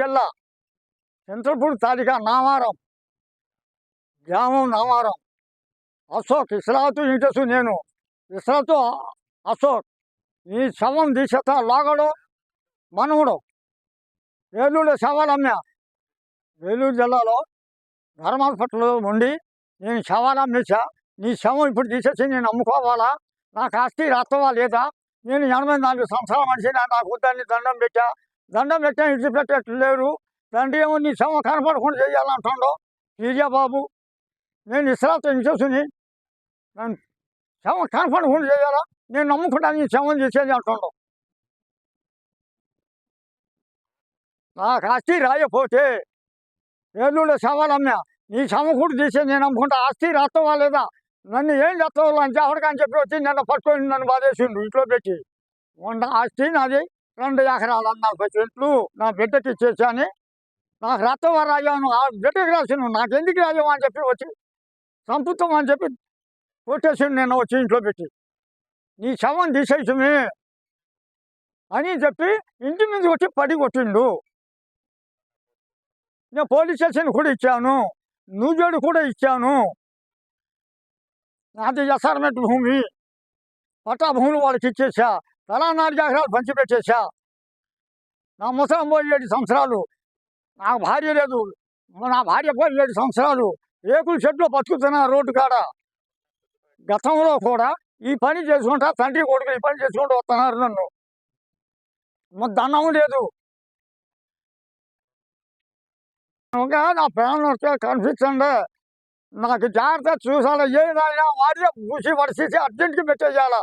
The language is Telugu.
జిల్లా చింతలపూడి తాలూకా నామారం గ్రామం నామారం అశోక్ ఇస్రాతు ఇంటసు నేను. ఇస్రాతు అశోక్. ఈ శవం దిశత లాగడు మనవుడు. వేలూరు శవాలు అమ్మా వేలూరు జిల్లాలో ధర్మ హాస్పిటల్లో ఉండి నేను శవాలు అమ్మేసా నీ శవం ఇప్పుడు తీసేసి నేను అమ్ముకోవాలా? నాకు ఆస్తి రాస్తావా లేదా? నేను ఎనభై నాలుగు సంవత్సరాల మనిషి నాకు ఉద్దాన్ని దండం పెట్టా. దండం పెట్టా ఇటు పెట్టేట్లు లేరు? తండ్రి ఏమో నీ సమ కనపడకుండా చేయాలంటుండో. సీరియా బాబు? నేను ఇస్రాతో చూసుని నన్ను శవం కనపడకుండా చేయాలా? నేను నమ్ముకుంటా నీ శవం చేసేది అంటుండో. నాకు ఆస్తి రాయపోతే ఏలూరులో శవాలు అమ్మా నీ శవం కూడా తీసేది నేను నమ్ముకుంటా. ఆస్తి రాస్తావా లేదా? నన్ను ఏం చేస్తావు అని ఎవరికని చెప్పి వచ్చి నన్ను పట్టుకొని నన్ను బాధేసిండు ఇంట్లో పెట్టి. వంద ఆస్తి నాది. రెండు ఎకరాలు నలభై చెట్లు నా బిడ్డకి ఇచ్చేసాని నాకు రక్తం రాజాను ఆ బిడ్డకి రాసాను. నాకు ఎందుకు రాయావు అని చెప్పి వచ్చి సంపుతం అని చెప్పి కొట్టేసాను నేను వచ్చి ఇంట్లో పెట్టి. నీ శవం తీసేసమే అని చెప్పి ఇంటి మీద వచ్చి పడి కొట్టిండు. నేను పోలీస్ స్టేషన్ కూడా ఇచ్చాను. నూజోడు కూడా ఇచ్చాను. నాది అసైన్మెంట్ భూమి. పట్టా భూములు వాళ్ళకి ఇచ్చేసా. నాలుగు ఎకరాలు పంచిపెట్టేశా నా ముసలం పోయి ఏడు సంవత్సరాలు. నాకు భార్య లేదు. నా భార్య పోయి ఏడు సంవత్సరాలు. రేకుల షెడ్లో బతుకుతున్నా రోడ్డు కాడ. గతంలో కూడా ఈ పని చేసుకుంటా తండ్రి కొడుకు ఈ పని చేసుకుంటూ వస్తున్నారు నన్ను. మాకు దండం లేదు. ఇంకా నా ప్రాణం వస్తే కనిపించండి. నాకు జాగ్రత్త చూసాలి ఏదైనా వాడితే పూసి పడిచేసి అర్జెంట్కి పెట్టేయాలా